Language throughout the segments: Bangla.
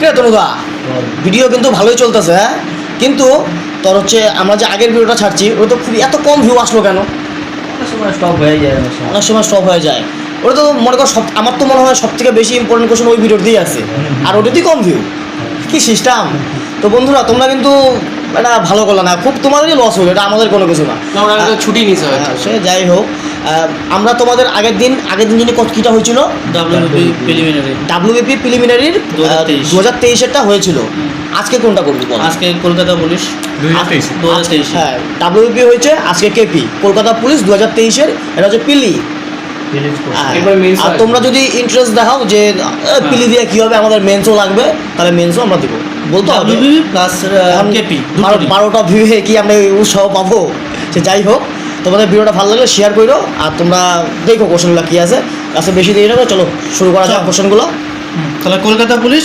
কে তনুদা ভিডিও কিন্তু ভালোই চলতেছে হ্যাঁ? কিন্তু তোর হচ্ছে আমরা যে আগের ভিডিওটা ছাড়ছি ওটা তো খুব এত কম ভিউ আসলো কেন? অনেক সময় স্টপ হয়ে যায় অনেক সময়। স্টপ হয়ে যায়। ওটা তো মনে কর সব আমার তো মনে হয় সব থেকে বেশি ইম্পর্টেন্ট কোশ্চেন ওই ভিডিওতেই আছে। আর ওটাতেই কম ভিউ কি সিস্টেম তো বন্ধুরা তোমরা কিন্তু এটা ভালো করলে না। খুব তোমাদেরই লস হবে এটা আমাদের কোনো কিছু না। ছুটি নিছে হ্যাঁ, সে যাই হোক। আমরা তোমাদের আগের দিন আগের দিন যিনি কত- কীটা হয়েছিল? ডাব্লিউবিপি প্রিলিমিনারির দু হাজার তেইশেরটা হয়েছিল। আজকে কোনটা করবি বল? আজকে কলকাতা পুলিশ। দু হাজার তেইশ। হ্যাঁ ডাব্লিউবিপি হয়েছে আজকে কেপি কলকাতা পুলিশ দু হাজার তেইশের এটা হচ্ছে পিলি। হ্যাঁ, আর তোমরা যদি ইন্টারেস্ট দেখাও যে পিলি দিয়ে কী হবে আমাদের মেন্সও লাগবে তাহলে মেন্সও আমরা দেবো। বলতে হবে প্লাস বারোটা ভিউয়ে কি আমরা উৎসাহ পাবো? সে যাই হোক। তোমাদের ভিডিওটা ভালো লাগলে শেয়ার করো আর তোমরা দেখো কোশ্চেনগুলো কী আছে। আছে বেশি দেরি না চলো শুরু করা যাক। কোশ্চেনগুলো তাহলে কলকাতা পুলিশ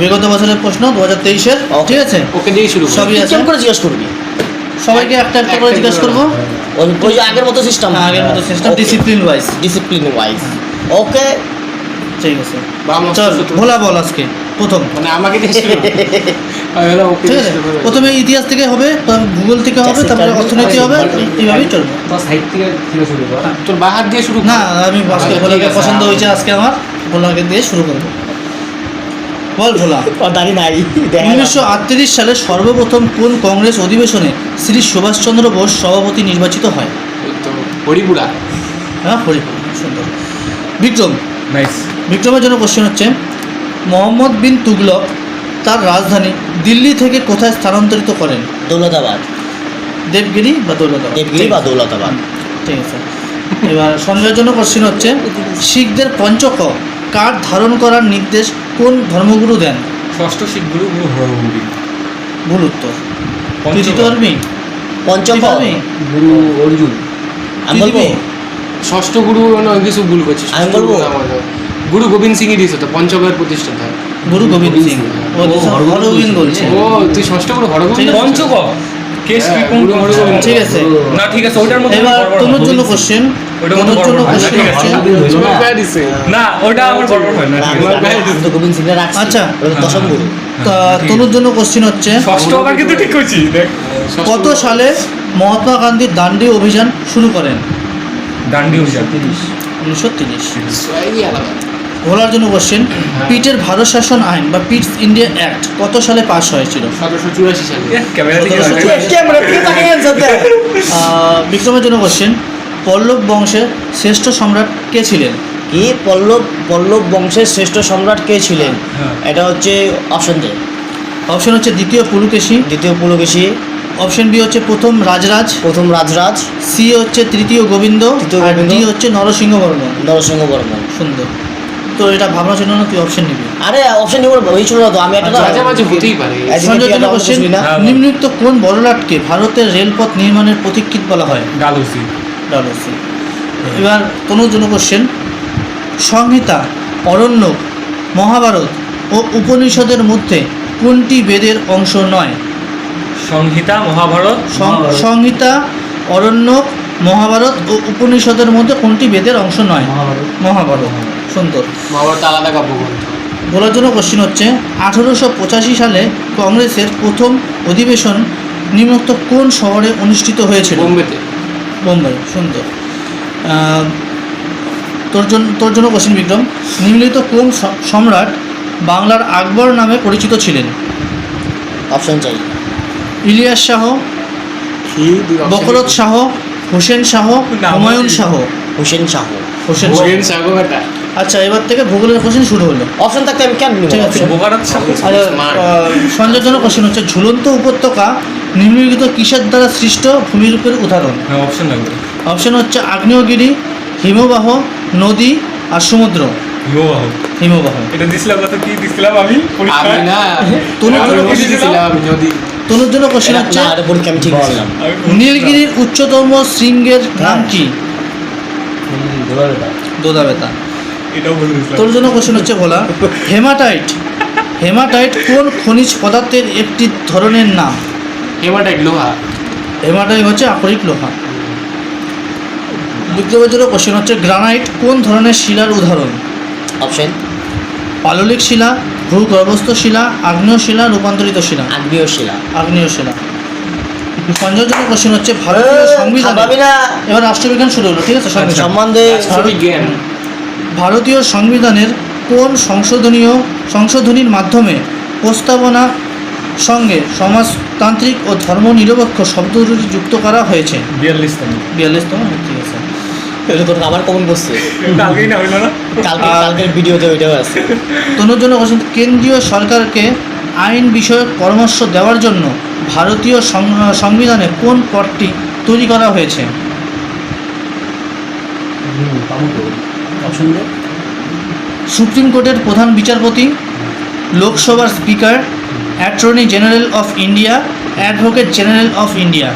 বিগত বছরের প্রশ্ন দু হাজার তেইশের. ঠিক আছে? ওকে দিয়ে শুরু সবই আছে? করে জিজ্ঞেস করবি। সবাইকে একটা একটা করে জিজ্ঞেস করব। ওই আগের মতো সিস্টেম হ্যাঁ, আগের মতো system discipline wise discipline wise okay ঠিক আছে চল ভোলা বল আজকে প্রথম। মানে আমাকে ঠিক আছে প্রথমে ইতিহাস থেকে হবে ভূগোল থেকে হবে তারপরে অর্থনীতি হবে classic এইভাবেই চলবে। তোর বাহার দিয়ে শুরু না আমি আজকে আচ্ছা, ভোলাকে পছন্দ হ্যাঁ। হয়েছে আজকে আমার ভোলাকে দিয়ে শুরু করব। বল ভোলা। ও দাঁড়ি নাই উনিশশো আটত্রিশ সালে সর্বপ্রথম কোন কংগ্রেস অধিবেশনে শ্রী সুভাষচন্দ্র বোস সভাপতি নির্বাচিত হয়? হরিপুরা। হ্যাঁ হরিপুর সুন্দর। বিক্রম নাইস বিক্রমের জন্য কোশ্চেন হচ্ছে মোহাম্মদ বিন তুগলক তার রাজধানী দিল্লি থেকে কোথায় স্থানান্তরিত করেন? দৌলতাবাদ। দেবগিরি বা দৌলতাবাদ? দেবগিরি বা দৌলতাবাদ। ঠিক আছে। এবার সঞ্জয়ের জন্য কোশ্চেন হচ্ছে শিখদের পঞ্চক কার্ড ধারণ করার নির্দেশ কোন ধর্মগুরু দেন? ষষ্ঠ শিখ গুরু গুরু হরগুরি ভুল উত্তর। তুই দিতে পারবি গুরু অর্জুন। আমি বলব? ষষ্ঠ গুরু মানে অনেক কিছু ভুল করছিস। আমি বলব? গুরু গোবিন্দ সিং দিয়েছে তো পঞ্চমের প্রতিষ্ঠাতা। গুরু গোবিন্দ সিং। ও হরগোবিন্দ বলছে ও তুই ষষ্ঠ গুরু হরগোবিন্দ ঠিক আছে। পঞ্চকক কে? শ্রী হ্যাঁ, গুরু হরগোবিন্দ। ঠিক আছে। না ঠিক আছে ওইটার মধ্যে এবার তোমার জন্য কোশ্চেন জন্য কোশ্চেন ঠিক আছে। দিছে। না ওইটা আমার গড়বড় হয় না তো গোবিন্দ সিং রাখছি। আচ্ছা। ওটা দশম গুরু। তনুর জন্য কোশ্চেন হচ্ছে ষষ্ঠ আবার কিন্তু ঠিক করছি দেখ। কত সালে মহাত্মা গান্ধী দান্ডি অভিযান শুরু করেন? উনিশশো তিরিশ। ভোলার জন্য কোশ্চেন পিটের ভারত শাসন আইন বা পিটস ইন্ডিয়া অ্যাক্ট কত সালে পাস হয়েছিল? বিক্রমের জন্য কোশ্চেন পল্লব বংশের শ্রেষ্ঠ সম্রাট কে ছিলেন? কি? পল্লব পল্লব বংশের শ্রেষ্ঠ সম্রাট কে ছিলেন? হ্যাঁ। এটা হচ্ছে অপশন দে। অপশন হচ্ছে দ্বিতীয় পুলকেশী। দ্বিতীয় পুলকেশী অপশন বি হচ্ছে প্রথম রাজরাজ। প্রথম রাজরাজ। সি হচ্ছে তৃতীয় গোবিন্দ। তৃতীয় আর গোবিন্দ। ডি হচ্ছে নরসিংহ বর্মন নরসিংহ বর্মন সুন্দর। তো এটা ভাবনা না তুই অপশন নিবি? আরে অপশন নিব ওই ছিল না তো আমি একটা আচ্ছা, মাঝামাঝি হতেই পারে। একদিকে সঞ্জয় তুই জন্য একটা কোশ্চেন বুঝবি না। হ্যাঁ, নিম্নলিখিত কোন বড়লাটকে ভারতের রেলপথ নির্মাণের প্রতীক্ষিত বলা হয়? ডালহৌসি। ডালহৌসি। এবার তনুর জন্য কোশ্চেন সংহিতা অরণ্য মহাভারত ও উপনিষদের মধ্যে কোনটি বেদের অংশ নয়? সংহিতা মহাভারত সং- সংহিতা অরণ্যক মহাভারত ও উপনিষদের মধ্যে কোনটি বেদের অংশ নয়? মহাভারত। সুন্দর। মহাভারত আলাদা কাব্যগ্রন্থ। বলার জন্য কোশ্চিন হচ্ছে আঠেরোশো পঁচাশি সালে কংগ্রেসের প্রথম অধিবেশন নিম্নোক্ত কোন শহরে অনুষ্ঠিত হয়েছিল? বোম্বেতে। বোম্বাই সুন্দর। তোর জন্য তোর জন্য কোশ্চিন বিক্রম। নিম্নলিখিত কোন সম্রাট বাংলার আকবর নামে পরিচিত ছিলেন? অপশন চাই ইলিয়াস শাহ বকরত শাহ হোসেন শাহ হুমায়ুন শাহ। হুসেন শাহ। হোসেন শাহ। হোসেন শাহ আচ্ছা এবার থেকে ভূগোলের কোশ্চেন শুরু হলো। অপশন থাকতে আমি কেন ঠিক আছে। আচ্ছা জন্য কোশ্চেন হচ্ছে ঝুলন্ত উপত্যকা নিম্নলিখিত কিসের দ্বারা সৃষ্ট ভূমিরূপের উদাহরণ? হ্যাঁ অপশন লাগবে। অপশন হচ্ছে আগ্নেয়গিরি হিমবাহ নদী আর সমুদ্র। হিমবাহ। হিমবাহ। এটা দিছিলাম কত কি দিছিলাম আমি? না কোশ্চেন দিছিলাম, নদী। তনুর জন্য কোশ্চেন হচ্ছে না এটা পরীক্ষা আমি ঠিক দিছিলাম নীলগিরির উচ্চতম শৃঙ্গের নাম কি? দোদাবেতা এটাও বলে দিছিলাম তোর জন্য কোশ্চেন হচ্ছে বলা হেমাটাইট। হেমাটাইট কোন খনিজ পদার্থের একটি ধরনের নাম? হেমাটাইট লোহা। হেমাটাইট হচ্ছে আকরিক লোহা। জন্য কোশ্চেন হচ্ছে গ্রানাইট কোন ধরনের শিলার উদাহরণ? অপশন পাললিক শিলা ভূগর্ভস্থ শিলা আগ্নেয় শিলা রূপান্তরিত শিলা আগ্নেয় শিলা আগ্নেয় শিলা সঞ্জয়জনক কোশ্চেন হচ্ছে ভারতীয় সংবিধান এবার রাষ্ট্রবিজ্ঞান শুরু হলো ঠিক আছে সংবিধান? সম্বন্ধে রাষ্ট্রবিজ্ঞান ভারতীয় সংবিধানের কোন সংশোধনীয় সংশোধনীর মাধ্যমে প্রস্তাবনা সঙ্গে সমাজতান্ত্রিক ও ধর্মনিরপেক্ষ শব্দ যুক্ত করা হয়েছে? বিয়াল্লিশতম। বিয়াল্লিশতম ঠিক আছে। এটা তো আবার কমন করছে কালকেই না হইল না? কালকে কালকের ভিডিওতে ওইটাও আছে। তনুর জন্য কোশ্চেন কেন্দ্রীয় সরকারকে আইন বিষয়ক পরামর্শ দেওয়ার জন্য ভারতীয় সংবিধানে কোন পদটি তৈরি করা হয়েছে? সুপ্রিম কোর্টের প্রধান বিচারপতি লোকসভার speaker attorney general of India advocate general of India.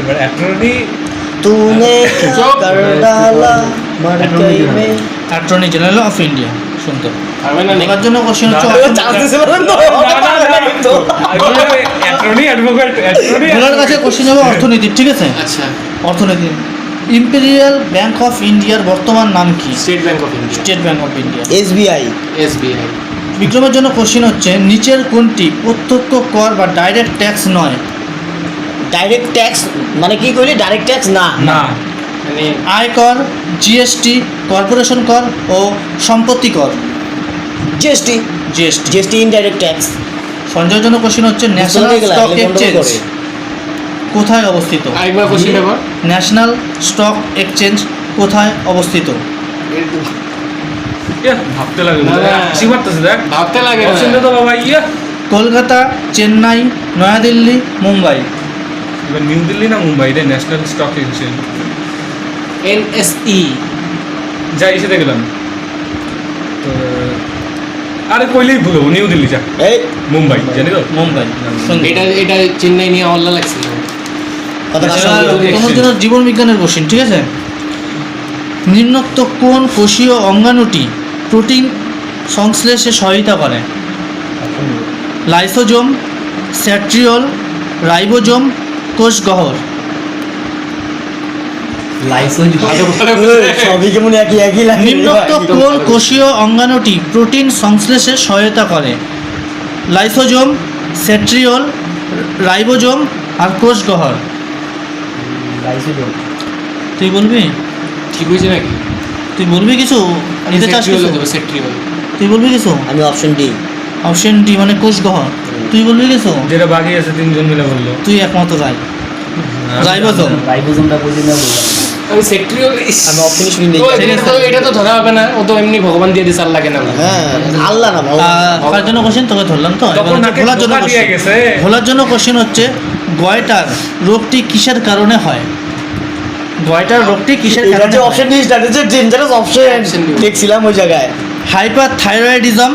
এবার অ্যাটর্নি तूने कर डाला मड़कई में অ্যাটর্নি জেনারেল অফ ইন্ডিয়া সুন্দর পারবে না নাকি? বলার জন্য কোশ্চেন হচ্ছে না, না, চান্স দিছিল তো কিন্তু অ্যাটর্নি অ্যাডভোকেট অ্যাটর্নি ভোলার কাছে কোশ্চেন হবে অর্থনীতির ঠিক আছে আচ্ছা অর্থনীতি ইম্পেরিয়াল ব্যাংক অফ ইন্ডিয়ার বর্তমান নাম কি State Bank of India State Bank of India SBI SBI বিক্রমের জন্য কোশ্চেন হচ্ছে নিচের কোনটি প্রত্যক্ষ কর বা ডাইরেক্ট ট্যাক্স নয় ডাইরেক্ট ট্যাক্স মানে কি কইলি? ডাইরেক্ট ট্যাক্স না? না। মানে আয়কর জিএসটি কর্পোরেশন কর ও সম্পত্তি কর। GST GST GST indirect tax সঞ্জয়ের জন্য কোশ্চেন হচ্ছে ন্যাশনাল স্টক এক্সচেঞ্জ কোথায় অবস্থিত? আরেকবার কোশ্চেন ব্যাপার ন্যাশনাল স্টক এক্সচেঞ্জ কোথায় অবস্থিত? ভাবতে লাগে ভাবতে লাগে না। তো বাবা ইয়া। কলকাতা চেন্নাই নয়াদিল্লি মুম্বাই। এবার নিউ দিল্লি না মুম্বাই রে ন্যাশনাল স্টক এক্সচেঞ্জ এনএসই যা এসে গেলাম তো আরে কইলেই ভুল হব, নিউ দিল্লি যা। এই। মুম্বাই জানি তো? মুম্বাই এটা এটা চেন্নাই নিয়ে হল্লা লাগছিল। সঙ্গে তোমার জন্য জীবন বিজ্ঞানের কোশ্চেন ঠিক আছে? নিম্নোক্ত কোন কোষীয় অঙ্গাণুটি প্রোটিন সংশ্লেষে সহায়তা করে। লাইসোজোম স্যাট্রিওল রাইবোজোম কোষগহর সবই কেমন একই একই লাগে নিম্নোক্ত কোন কোষীয় অঙ্গাণুটি প্রোটিন সংশ্লেষে সহায়তা করে। লাইসোজোম স্যাট্রিওল রাইবোজোম আর কোষগহর তুই বলবি? ঠিক হয়েছে নাকি? তুই বলবি কিছু? নিতে চাস সেট্রিওল তুই বলবি কিছু? আমি অপশন ডি অপশন ডি মানে কোষগহর তুই বলবি কিছু? যেটা বাকি আছে তিনজন মিলে বলল। তুই একমত রায় রাইবোজোম রাইবোজোমটা বললি না বললাম আমি সেট্রিওল আমি অপশনই শুনি নেই। ও, এটা তো এটা তো ধরা হবে না। ও তো এমনি ভগবান দিয়ে দিছে আল্লাহকে না হ্যাঁ আল্লাহ না বাবা জন্য কোশ্চেন তোকে ধরলাম তো। হচ্ছে ভোলার জন্য ধোকা দিয়ে কোশ্চেন গেছে। ভোলার জন্য কোশ্চেন হচ্ছে গয়টার রোগটি কিসের কারণে হয়? গয়টার রোগটি কিসের কারণে যে ডেঞ্জারাস অপশন দেখছিলাম ওই জায়গায়। Hyper thyroidism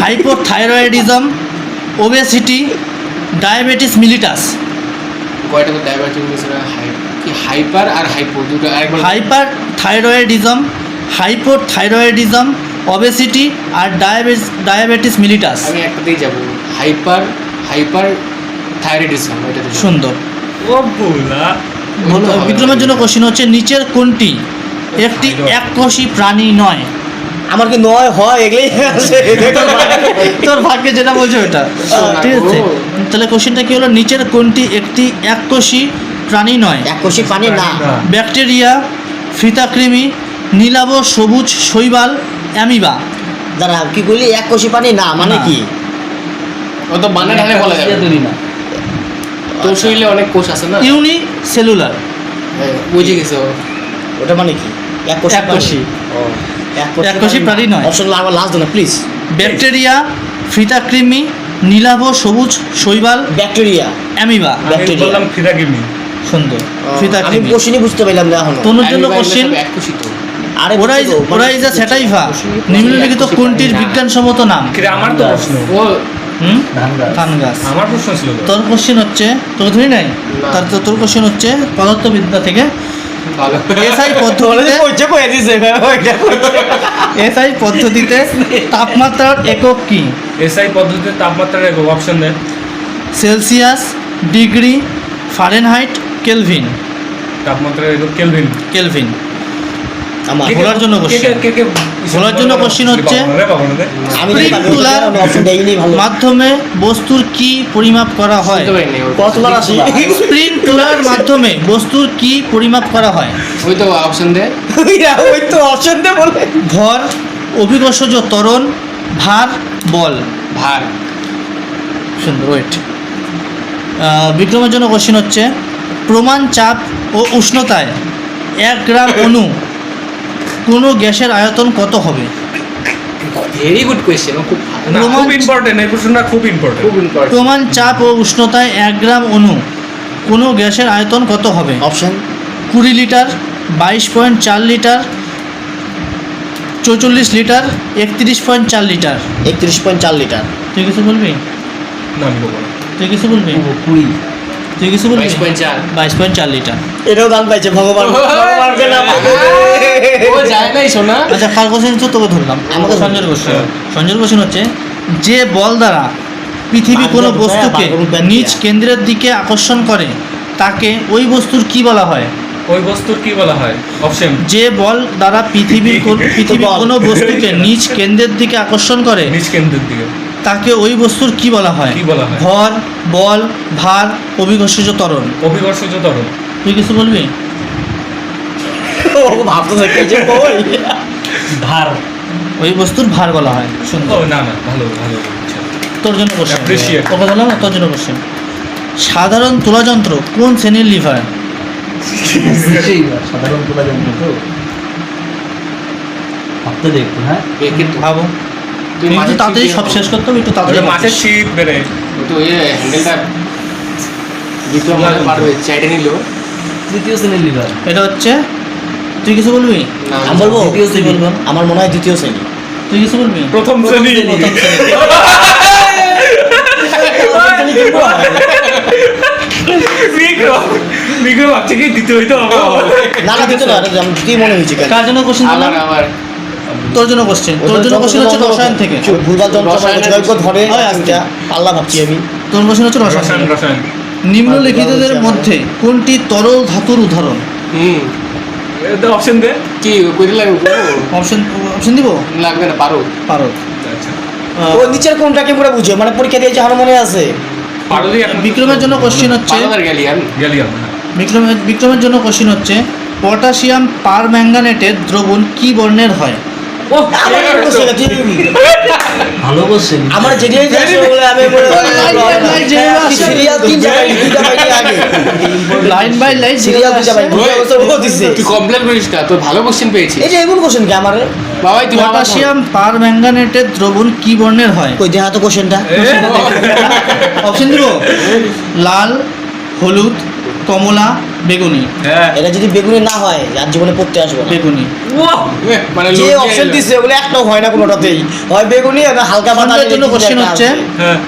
hypothyroidism obesity diabetes mellitus কয়টা ডায়াবেটিস হাইপার আর হাইপো দুটো হাইপার থাইরয়েডিজম হাইপোথাইরয়েডিজম ওবেসিটি আর ডায়াবেটিস ডায়াবেটিস মিলিটাস আমি একটাতেই যাব। হাইপার হাইপার থাইরয়েডিজম সুন্দর। ও বলা বলো, বিক্রমের জন্য কোশ্চেন হচ্ছে নিচের কোনটি একটি এককোষী প্রাণী নয়? আমার কি নয় হয় এগুলোই আছে? তোর ভাগ্যে যেটা বলছে ওটা। ঠিক আছে? তাহলে কোশ্চেনটা কি হলো? নিচের কোনটি একটি এককোষী প্রাণী নয়? এক কোষি পানি না। ব্যাকটেরিয়া ফিতাকৃমি নীলাভ সবুজ শৈবাল অ্যামিবা। দাঁড়া কি করলি এক কোষি পানি না মানে কি? ও তো বানা ঢালে বলা যাবে। না। তোর শরীরে অনেক কোষ আছে না? ইউনি সেলুলার বুঝে গেছে ওটা মানে কি? এক কোষি এককোষী। ও। এককোষী প্রাণী নয়। অপশন আমার লাস্ট না প্লিজ ব্যাকটেরিয়া ফিতাকৃমি নীলাভ সবুজ শৈবাল ব্যাকটেরিয়া। অ্যামিবা। Bacteria. বললাম খিদা কিমি। সুন্দর। আমি ফিতাকৃমি বুঝতে পারলাম না এখনও। তনুর জন্য কোশ্চেন আরে মানে স্যাটাইভা নিম্নলিখিত কোনটির বিজ্ঞানসম্মত নাম? কিরে আমার তো প্রশ্ন। ও ধান গাছ ধান আমার প্রশ্ন ছিল তোর কোশ্চেন হচ্ছে তোকে ধরি নাই? তার তোর কোশ্চেন হচ্ছে পদার্থবিদ্যা থেকে ভালো। এসআই পদ্ধতিতে পৌঁছে কই দিছে। এসআই পদ্ধতিতে তাপমাত্রার একক কি? এসআই পদ্ধতিতে তাপমাত্রার একক অপশন দেন সেলসিয়াস ডিগ্রি ফারেনহাইট কেলভিন। তাপমাত্রার একক কেলভিন। কেলভিন। আমার বলার জন্য কে কে- ভোলার জন্য question হচ্ছে ভালো। মাধ্যমে বস্তুর কি পরিমাপ করা হয়? স্প্রিংক্লার মাধ্যমে বস্তুর কি পরিমাপ করা হয়? ওই তো অপশন দে। ওই তো অপশন দে বলে। ভর অভিকর্ষজ ত্বরণ ভার বল। ভার। সুন্দর ওয়েট বিক্রমের জন্য কোশ্চিন হচ্ছে প্রমাণ চাপ ও উষ্ণতায় এক গ্রাম অণু কোনো গ্যাসের আয়তন কত হবে? ভেরি গুড কোয়েশ্চেন খুব ইম্পর্টেন্ট এই প্রশ্নটা খুব ইম্পর্টেন্ট খুব ইম্পর্টেন্ট প্রমাণ চাপ ও উষ্ণতায় এক গ্রাম অণু কোনো গ্যাসের আয়তন কত হবে? অপশন কুড়ি লিটার বাইশ পয়েন্ট চার লিটার চৌচল্লিশ লিটার একত্রিশ পয়েন্ট চার লিটার। একত্রিশ পয়েন্ট চার লিটার। তুই কিছু বলবি? না তুই কিছু বলবি? কুড়ি। তুই কিছু বলবি? বাইশ পয়েন্ট চার। বাইশ পয়েন্ট চার লিটার। এটাও দাম পাইছে ভগবান। ভগবানকে না ও যায় নাই শোনা আচ্ছা কোশ্চেন তো তোকে ধরলাম। আমাকে সঞ্জয়ের কোশ্চেন সঞ্জয়ের কোশ্চেন হচ্ছে যে বল দ্বারা পৃথিবী কোনো বস্তুকে নিজ কেন্দ্রের দিকে আকর্ষণ করে তাকে ওই বস্তুর কি বলা হয়? ওই বস্তুর কি বলা হয়? অপশন। যে বল দ্বারা পৃথিবীর পৃথিবীর কোনো বস্তুকে নিজ কেন্দ্রের দিকে আকর্ষণ করে নিজ কেন্দ্রের দিকে। তাকে ওই বস্তুর কি বলা হয়? কি বলা হয়? ভর বল ভার অভিকর্ষজ ত্বরণ। অভিকর্ষজ ত্বরণ। তুই কিছু বলবি? ও ভাবতে থাকে যে কই? ভার। ওই বস্তুর ভার বলা হয় সুন্দর। না না ভালো ভালো। তোর জন্য কোশ্চেন. ওকে না তোর জন্য কোশ্চেন সাধারণ তুলাযন্ত্র কোন শ্রেণির লিভার? সাধারণ তোলা যন্ত্র তো। ভাবতে দেখতো হ্যাঁ? তো? ভাবো। একটু তাড়াতাড়ি সব শেষ করতে হবে একটু তাড়াতাড়ি মাছের শীত বেড়ে। তো ওই হ্যান্ডেলটা দ্বিতীয়। চাইটে নিল। তৃতীয় শ্রেণির লিভার। এটা হচ্ছে তুই কিছু বলবি? না আমি বলব? দ্বিতীয় তুই বলব? আমার মনে হয় দ্বিতীয় শ্রেণি। তুই কিছু বলবি? প্রথম শ্রেণি। প্রথম শ্রেণি। বিক্রম বিক্রম ভাবছে কি দ্বিতীয় হইতে না না দ্বিতীয় না আমি দ্বিতীয় মনে হয়েছে কেন? কার জন্য কোশ্চেন আমার আমার। তোর জন্য কোশ্চেন তোর জন্য কোশ্চেন হচ্ছে রসায়ন থেকে। ভুলভাল যন্ত্র রসায়নের জৈব ধরে হয় ভাবছি আমি। তোর কোশ্চেন হচ্ছে রসায়ন। রসায়ন থেকে। রসায়ন। নিম্নলিখিতদের মধ্যে কোনটি তরল ধাতুর উদাহরণ? অপশন দে কি কইরে লাগবে অপশন অপশন দিব? লাগবে না পারো। পারো। আচ্ছা। ও নিচের কোনটাকে পুরো বুঝো? মানে পরীক্ষা দিয়েছে আমার মনে আছে। পারো বিক্রমের জন্য কোশ্চেন হচ্ছে আমরা বিক্রমের বিক্রমের জন্য কোশ্চেন হচ্ছে পটাশিয়াম পার ম্যাঙ্গানেটের দ্রবণ কি বর্ণের হয়? তুই- ভালো কোশ্চেন আমার যেটি হয়েছে আসলে আমি সিরিয়াল তিন জায়গায় দুইটা পাইনি আগে। লাইন বাই লাইন সিরিয়াল তুই কমপ্লেন করিস না ভালো কোশ্চেন পেয়েছিস। এই যে এমন কোশ্চেন কি আমার? বাবাই তুই পটাশিয়াম পার ম্যাঙ্গানেটের দ্রবণ কি বর্ণের হয়? কই দেখা তো কোশ্চেনটা অপশন দিব লাল হলুদ কমলা বেগুনি। হ্যাঁ। এটা যদি বেগুনি না হয় আর জীবনে পড়তে আসব না। বেগুনি। মানে যে অপশন দিছে ওগুলো একটাও হয় না কোনোটাতেই। হয় বেগুনি না হালকা সঞ্জয়ের জন্য কোশ্চেন হচ্ছে হ্যাঁ।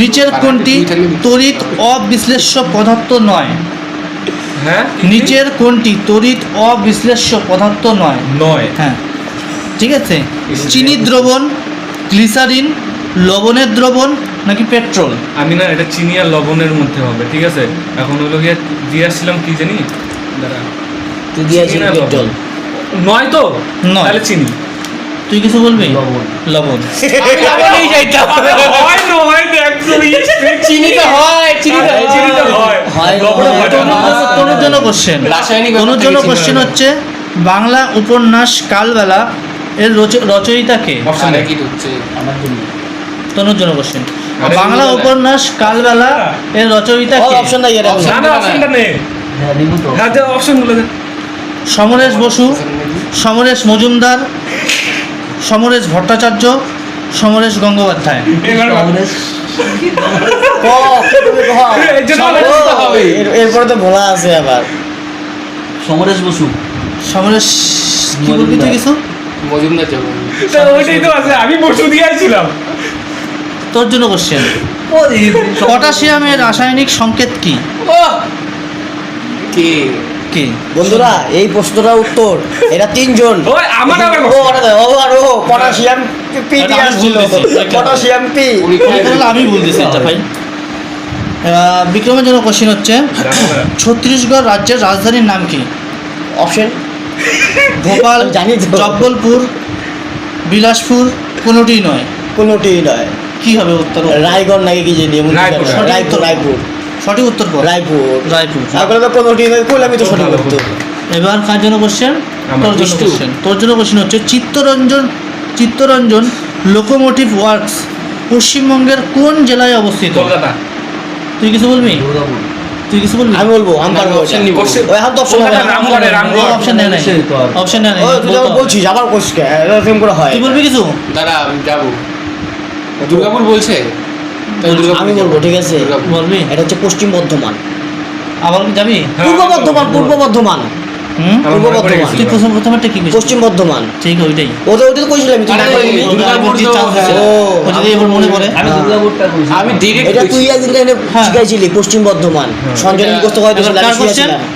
নিচের কোনটি তড়িৎ অবিশ্লেষ্য পদার্থ নয়? হ্যাঁ নিচের কোনটি তড়িৎ অবিশ্লেষ্য পদার্থ নয়? নয়। হ্যাঁ। ঠিক আছে? চিনি দ্রবণ গ্লিসারিন লবণের দ্রবণ নাকি পেট্রোল? আমি না এটা চিনি আর লবণের মধ্যে হবে ঠিক আছে? এখন হলো গিয়ে দিয়ে আসছিলাম কি জানি? দাঁড়া। তুই দিয়েছিস চিনি না পেট্রোল। নয় তো? নয়। তাহলে চিনি। তুই কিছু বলবি? লবণ। লবণ। যাইতাম। হয় দেখছ চিনি তো হয় চিনি তো হয় চিনি তো লবণ না। তনুর জন্য কোশ্চেন রাসায়নিক জন্য কোশ্চেন হচ্ছে বাংলা উপন্যাস কালবেলা এর রচ- রচয়িতাকে অপশন কি হচ্ছে? আমার জন্য। তনুর জন্য কোশ্চেন বাংলা উপন্যাস কালবেলা এর রচয়িতাকে অপশন নাই অপশনটা নেই নিবু তো অপশনগুলো দে। সমরেশ বসু সমরেশ মজুমদার সমরেশ ভট্টাচার্য সমরেশ গঙ্গোপাধ্যায়। ক, ক। এরপরে তো ভোলা আছে আবার। সমরেশ বসু। সমরেশ কি বলবি তুই কিছু? মজুমদার যাব তো ওইটাই তো আছে আমি বসু দিয়ে আইছিলাম তোর জন্য কোশ্চেন ও পটাশিয়ামের রাসায়নিক সংকেত কি? কে? কি? বন্ধুরা এই প্রশ্নটার উত্তর এটা তিনজন। আমার ও ও আর ও পটাশিয়াম পি এটা দিয়ে আমি আসছিল পটাশিয়াম পি। আমি ভুল এটা ভাই। বিক্রমের জন্য কোশ্চেন হচ্ছে ছত্তিশগড় রাজ্যের রাজধানীর নাম কি? অপশন? ভোপাল জানি জব্বলপুর বিলাসপুর কোনোটিই নয়। কোনোটি নয়। কি হবে উত্তর? রায়গড় নাকি কি জানি এমন রায়পুর, রায়পুর। সঠিক উত্তর কর। রায়পুর। রায়পুর। তারপরে তো সঠিক উত্তর। এবার কার জন্য কোশ্চেন তোর জন্য কোশ্চেন তোর জন্য কোশ্চেন হচ্ছে চিত্তরঞ্জন চিত্তরঞ্জন লোকোমোটিভ ওয়ার্কস পশ্চিমবঙ্গের কোন জেলায় অবস্থিত? কলকাতা। তুই কিছু বলবি? তুই কিছু বলবি? আমি বলব আমি পারব ওটা। নিবো। ওই এখন তো অপশন কলকাতা রামগড়ে। রামগড় অপশন নেয় নাই। আর। অপশন নাই। ও তুই যখন বলছিস আবার কোশ্চেন এরকম করে হয়। তুই বলবি কিছু? দাঁড়া আমি যাব। দুর্গাপুর বলছে? আমি বলব ঠিক আছে। দুর্গাপুর। বলবি? এটা হচ্ছে পশ্চিম বর্ধমান। আবার কি যাবি? হ্যাঁ, পূর্ব বর্ধমান পূর্ব বর্ধমান। মনে পূর্ব গেছিল। তুই প্রথম প্রথমে কি পশ্চিম বর্ধমান। ঠিক ওইটাই। ওটা ওটা তো কইছিলাম মনে পড়ে? আমি হ্যাঁ। দুর্গাপুরটা আমি ডিরেক্ট এটা তুই একদিন এনে হ্যাঁ। শিখাইছিলি পশ্চিম বর্ধমান। সঞ্জয় মুখস্থ করে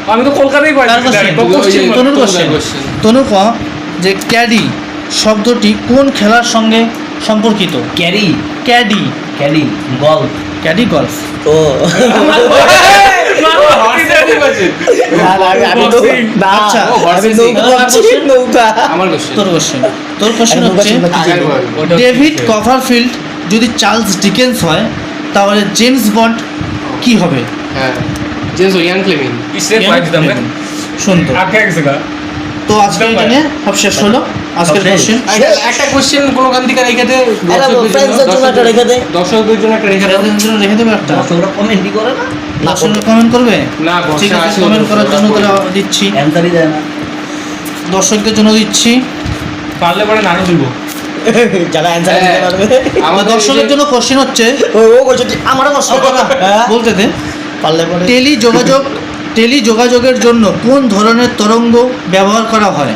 আমি তো কলকাতাই কার পাইছি question? যে- পশ্চিম তনুর তোর question। question। তনু ক যে ক্যাডি শব্দটি কোন খেলার সঙ্গে সম্পর্কিত। Carry. Caddie. Carry golf. Caddie golf. ও। আচ্ছা। তোর কোশ্চেন হচ্ছে ডেভিড কভারফিল্ড যদি চার্লস ডিকেন্স হয় তাহলে জেমস বন্ড কি হবে? হ্যাঁ। জেমস ইয়াং ফ্লেমিং কিসের পাইছি আমরা শুন তো। আটকে গেছে গা? তো আজকে এটা নিয়ে সব শেষ হলো। আজকের। কোশ্চেন একটা- কোশ্চেন কোনো গান থেকে রেখে দে একটা friends-দের জন্য একটা রেখে দে। দর্শকদের জন্য একটা রেখে দে। রেখে দেবে একটা? দর্শকরা কমেন্টই করে না। দর্শকরা কমেন্ট করবে? না, ঠিক আছে কমেন্ট করার জন্য তাহলে দিচ্ছি। অ্যান্সারই দেয় না। দর্শকদের জন্য দিচ্ছি। পারলে পরে যারা অ্যান্সার দিতে হ্যাঁ। পারবে আমার জন্য কোশ্চেন হচ্ছে ও ও কইছে যে, আমারও কষ্ট হবে না হ্যাঁ? বলতে দে। পারলে পরে টেলি যোগাযোগ টেলি যোগাযোগের জন্য কোন ধরনের তরঙ্গ ব্যবহার করা হয়?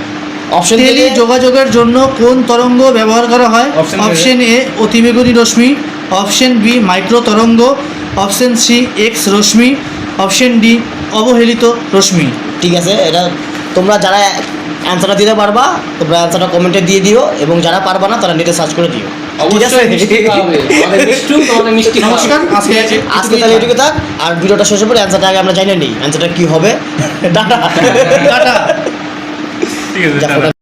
অপশন টেলি যোগাযোগের জন্য কোন তরঙ্গ ব্যবহার করা হয়? অপশন এ অতিবেগুনি রশ্মি। অপশন বি মাইক্রো তরঙ্গ। অপশন সি এক্স রশ্মি। অপশন ডি অবহেলিত রশ্মি। ঠিক আছে এটা তোমরা যারা অ্যান্সারটা দিতে পারবা তোমরা অ্যান্সারটা কমেন্টে দিয়ে দিও এবং যারা পারবা না তারা নেটে সার্চ করে দিও। নমস্কার আজকে আজকে তাহলে এটুকু থাক আর ভিডিওটা শেষ পরে অ্যান্সারটা আগে আমরা জানি নিই। অ্যান্সারটা কি হবে? টাটা। টাটা। ঠিক আছে।